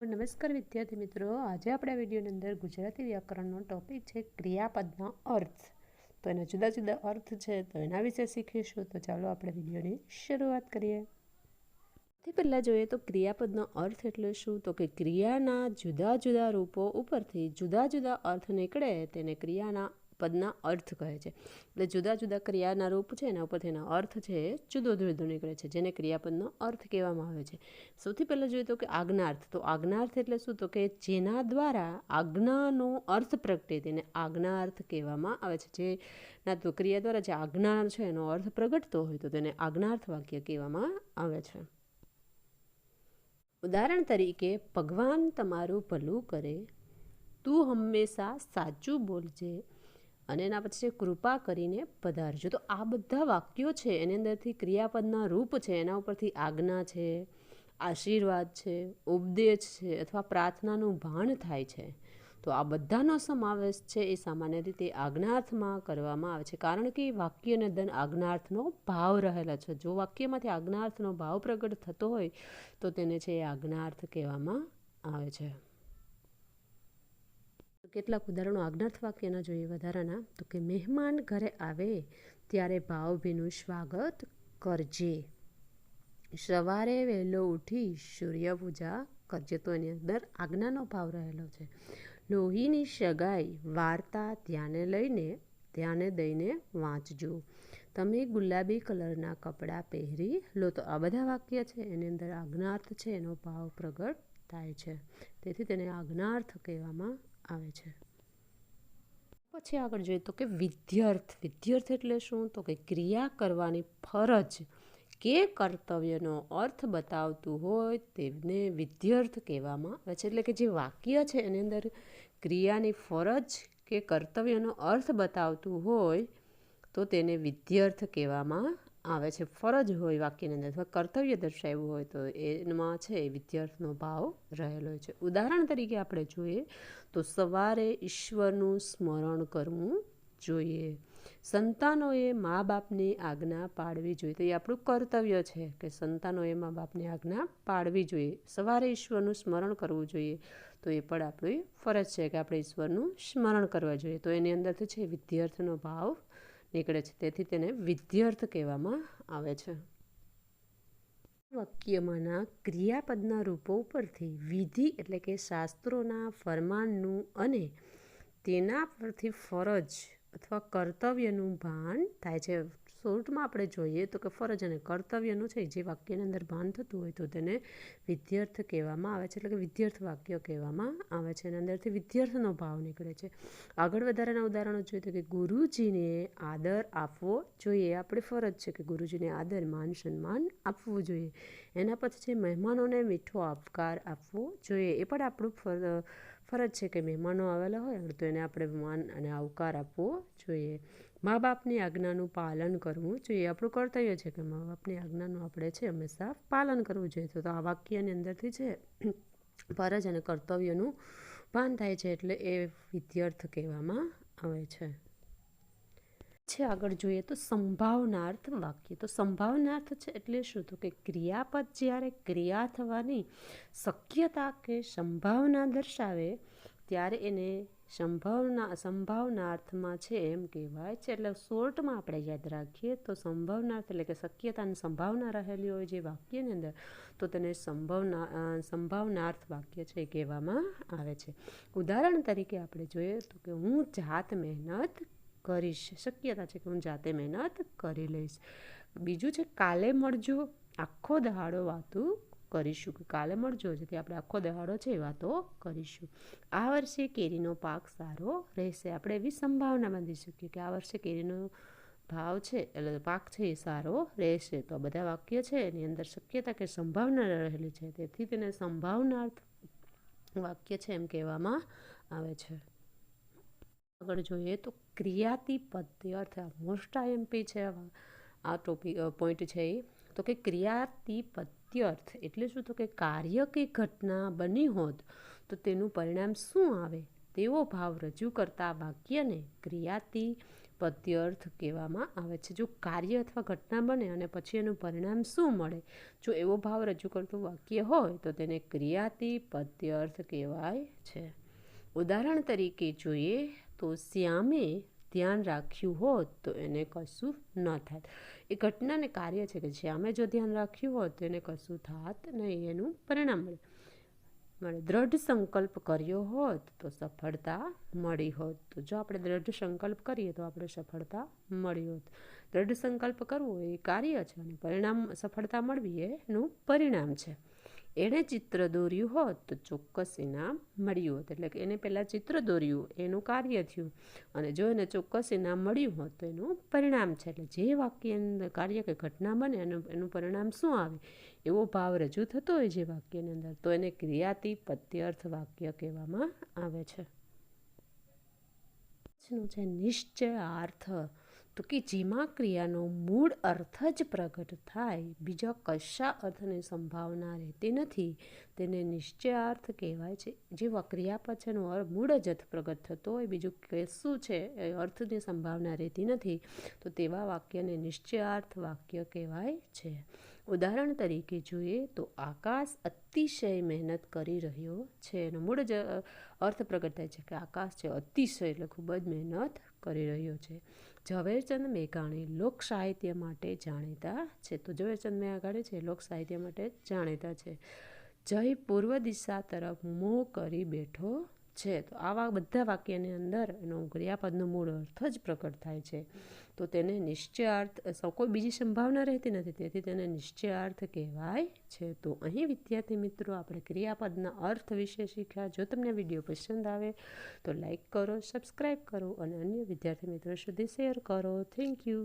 નમસ્કાર વિદ્યાર્થી મિત્રો. આજે આપણે વિડીયોની અંદર ગુજરાતી વ્યાકરણનો ટોપિક છે ક્રિયાપદનો અર્થ. તો એના જુદા જુદા અર્થ છે, તો એના વિશે શીખીશું. તો ચાલો આપણે વિડીયોની શરૂઆત કરીએ. સૌથી પહેલાં જોઈએ તો ક્રિયાપદનો અર્થ એટલે શું? તો કે ક્રિયાના જુદા જુદા રૂપો ઉપરથી જુદા જુદા અર્થ નીકળે, તેને ક્રિયાના પદના અર્થ કહે છે. એટલે જુદા જુદા ક્રિયાના રૂપ છે એના ઉપરથી એનો અર્થ છે જુદો જુદો નીકળે છે, જેને ક્રિયાપદનો અર્થ કહેવામાં આવે છે. સૌથી પહેલાં જોઈએ તો કે આજ્ઞાર્થ, તો આજ્ઞાર્થ એટલે શું? તો કે જેના દ્વારા આજ્ઞાનો અર્થ પ્રગટે તેને આજ્ઞાર્થ કહેવામાં આવે છે. જે ના તો ક્રિયા દ્વારા જે આજ્ઞા છે એનો અર્થ પ્રગટતો હોય તો તેને આજ્ઞાર્થ વાક્ય કહેવામાં આવે છે. ઉદાહરણ તરીકે, ભગવાન તમારું ભલું કરે, તું હંમેશા સાચું બોલજે અને એના પછી કૃપા કરીને પધારજો. તો આ બધા વાક્યો છે, એની અંદરથી ક્રિયાપદના રૂપ છે, એના ઉપરથી આજ્ઞા છે, આશીર્વાદ છે, ઉપદેશ છે, અથવા પ્રાર્થનાનું ભાન થાય છે. તો આ બધાનો સમાવેશ છે, એ સામાન્ય રીતે આજ્ઞાર્થમાં કરવામાં આવે છે. કારણ કે વાક્યને અંદર આજ્ઞાર્થનો ભાવ રહેલો છે. જો વાક્યમાંથી આજ્ઞાર્થનો ભાવ પ્રગટ થતો હોય, તો તેને છે એ આજ્ઞાર્થ કહેવામાં આવે છે. કેટલાક ઉદાહરણો આજ્ઞાર્થ વાક્યના જોઈએ વધારાના. તો કે મહેમાન ઘરે આવે ત્યારે ભાવભીનું સ્વાગત કરજે. સવારે વહેલો ઉઠી સૂર્ય પૂજા કરજે. તો એની અંદર આજ્ઞાનો ભાવ રહેલો છે. લોહીની સગાઈ વાર્તા ધ્યાને લઈને, ધ્યાને દઈને વાંચજો. તમે ગુલાબી કલરના કપડાં પહેરી લો. તો આ બધા વાક્ય છે. એની અંદર આજ્ઞાર્થ છે. એનો ભાવ પ્રગટ થાય છે. તેથી તેને આજ્ઞાર્થ કહેવામાં આવે છે. પછી આગળ જોઈએ તો કે વિદ્યાર્થ વિદ્યાર્થ એટલે શું? તો કે ક્રિયા કરવાની ફરજ કે કર્તવ્યનો અર્થ બતાવતું હોય તેને વિદ્યાર્થ કહેવામાં આવે છે. એટલે કે જે વાક્ય છે એની અંદર ક્રિયાની ફરજ કે કર્તવ્યનો અર્થ બતાવતું હોય તો તેને વિદ્યાર્થ કહેવામાં આવે છે, ફરજ હોય વાક્યની અંદર, અથવા કર્તવ્ય દર્શાવ્યું હોય, તો એમાં છે વિદ્યાર્થનો ભાવ રહેલો છે. ઉદાહરણ તરીકે આપણે જોઈએ તો સવારે ઈશ્વરનું સ્મરણ કરવું જોઈએ. સંતાનોએ મા બાપની આજ્ઞા પાડવી જોઈએ. તો એ આપણું કર્તવ્ય છે કે સંતાનોએ મા બાપની આજ્ઞા પાડવી જોઈએ. સવારે ઈશ્વરનું સ્મરણ કરવું જોઈએ, તો એ પણ આપણી ફરજ છે કે આપણે ઈશ્વરનું સ્મરણ કરવા જોઈએ. તો એની અંદર છે વિદ્યાર્થનો ભાવ નીકળે છે. તેથી તેને વિદ્યાર્થ કહેવામાં આવે છે. વાક્યમાંના ક્રિયાપદના રૂપો ઉપરથી વિધિ એટલે કે શાસ્ત્રોના ફરમાનનું અને તેના પરથી ફરજ અથવા કર્તવ્યનું ભાન થાય છે. શોર્ટમાં આપણે જોઈએ તો કે ફરજ અને કર્તવ્યનું છે જે વાક્યની અંદર ભાન થતું હોય તો તેને વિદ્યાર્થ કહેવામાં આવે છે, એટલે કે વિદ્યાર્થ વાક્ય કહેવામાં આવે છે, એના અંદરથી વિદ્યાર્થનો ભાવ નીકળે છે. આગળ વધારાના ઉદાહરણો જોઈએ તો કે ગુરુજીને આદર આપવો જોઈએ આપણી ફરજ છે કે ગુરુજીને આદર, માન, સન્માન આપવું જોઈએ. એના પછી છે, મહેમાનોને મીઠો આવકાર આપવો જોઈએ, એ પણ આપણું ફરજ છે કે મહેમાનો આવેલા હોય, તો એને આપણે માન અને આવકાર આપવો જોઈએ. મા બાપની આજ્ઞાનું પાલન કરવું જોઈએ. આપણું કર્તવ્ય છે કે મા બાપની આજ્ઞાનું આપણે છે હંમેશા પાલન કરવું જોઈએ. તો આ વાક્યની અંદરથી છે ફરજ અને કર્તવ્યનું ભાન થાય છે એટલે એ વિદ્યાર્થ કહેવામાં આવે છે. છે આગળ જોઈએ તો સંભાવનાર્થ વાક્ય. તો સંભાવનાર્થ છે એટલે શું? તો કે ક્રિયાપદ જ્યારે ક્રિયા થવાની શક્યતા કે સંભાવના દર્શાવે, ત્યારે એને સંભાવના, સંભાવનાર્થમાં છે એમ કહેવાય. છે એટલે શોર્ટમાં આપણે યાદ રાખીએ તો સંભાવના એટલે કે શક્યતાની સંભાવના રહેલી હોય જે વાક્યની અંદર, તો તેને સંભાવના સંભાવનાર્થ વાક્ય છે કહેવામાં આવે છે. ઉદાહરણ તરીકે આપણે જોઈએ તો કે હું જાત મહેનત કરીશ. શક્યતા છે કે હું જાતે મહેનત કરી લઈશ. બીજું છે કાલે મળજો. આખો દહાડો વાતું કરીશું કે કાલે મળજો જેથી આપણે આખો દહાડો છે એ વાતો કરીશું. આ વર્ષે કેરીનો પાક સારો રહેશે. આપણે એવી સંભાવના બાંધી શકીએ કે આ વર્ષે કેરીનો ભાવ છે, એટલે પાક છે એ સારો રહેશે. તો આ બધા વાક્ય છે, એની અંદર શક્યતા કે સંભાવના રહેલી છે. તેથી તેને સંભાવનાર્થ વાક્ય છે એમ કહેવામાં આવે છે. આગળ જોઈએ તો ક્રિયાતી પદ્ય અર્થાત મોસ્ટ આઈએમપી છે, આ ટોપિક પોઈન્ટ છે એ. તો કે ક્રિયાતી પદ્યર્થ એટલે શું? તો કે કાર્ય કે ઘટના બની હોત, તો તેનું પરિણામ શું આવે? તેવો ભાવ રજૂ કરતા વાક્યને ક્રિયાતી પદ્યર્થ કહેવામાં આવે છે. જો કાર્ય અથવા ઘટના બને અને પછી એનું પરિણામ શું મળે? જો એવો ભાવ રજૂ કરતું વાક્ય હોય, તો તેને ક્રિયાતી પદ્યર્થ કહેવાય છે. ઉદાહરણ તરીકે જોઈએ તો શ્યામે ધ્યાન રાખ્યું હોત તો એને કશું ન થાત. એ ઘટનાને કાર્ય છે કે શ્યામે જો ધ્યાન રાખ્યું હોત તો એને કશું થાત નહીં, એનું પરિણામ મળે. મળે દ્રઢ સંકલ્પ કર્યો હોત તો સફળતા મળી હોત. તો જો આપણે દ્રઢ સંકલ્પ કરીએ તો આપણે સફળતા મળી હોત. દ્રઢ સંકલ્પ કરવો એ કાર્ય છે અને પરિણામ, સફળતા મળવી એનું પરિણામ છે. એણે ચિત્ર દોર્યું હોત તો ચોક્કસ ઇનામ મળ્યું હોત. એટલે કે એને પહેલાં ચિત્ર દોર્યું, એનું કાર્ય થયું. અને જો એને ચોક્કસ ઇનામ મળ્યું હોત તો એનું પરિણામ છે. એટલે જે વાક્ય કાર્ય કે ઘટના બને એનું એનું પરિણામ શું આવે? એવો ભાવ રજૂ થતો હોય જે વાક્યની અંદર. તો એને ક્રિયાતી પત્યર્થ વાક્ય કહેવામાં આવે છે. છે નિશ્ચયાર્થ તો કે જેમાં ક્રિયાનો મૂળ અર્થ જ પ્રગટ થાય, બીજા કશા અર્થની સંભાવના રહેતી નથી. તેને નિશ્ચયાર્થ કહેવાય છે. જેવા ક્રિયા પાછળનો મૂળ જ અર્થ પ્રગટ થતો હોય, બીજું કશું છે, એ અર્થની સંભાવના રહેતી નથી, તો તેવા વાક્યને નિશ્ચયાર્થ વાક્ય કહેવાય છે. ઉદાહરણ તરીકે જોઈએ તો આકાશ અતિશય મહેનત કરી રહ્યો છે. એનો મૂળ જ અર્થ પ્રગટ થાય છે કે આકાશ છે, અતિશય એટલે ખૂબ જ મહેનત કરી રહ્યો છે. ઝવેરચંદ મેઘાણી લોક સાહિત્ય માટે જાણીતા છે. તો ઝવેરચંદ મેઘાણી છે, લોક સાહિત્ય માટે જાણીતા છે. જય પૂર્વ દિશા તરફ મોં કરી બેઠો છે, તો આવા બધા વાક્યની અંદર એનો ક્રિયાપદનો મૂળ અર્થ જ પ્રકટ થાય છે. તો તેને નિશ્ચયાર્થ કોઈ બીજી સંભાવના રહેતી નથી, તેથી તેને નિશ્ચયાર્થ કહેવાય છે. તો અહીં વિદ્યાર્થી મિત્રો, આપણે ક્રિયાપદના અર્થ વિશે શીખ્યા. જો તમને વીડિયો પસંદ આવે, તો લાઈક કરો, સબસ્ક્રાઈબ કરો અને અન્ય વિદ્યાર્થી મિત્રો સુધી શેર કરો. Thank you.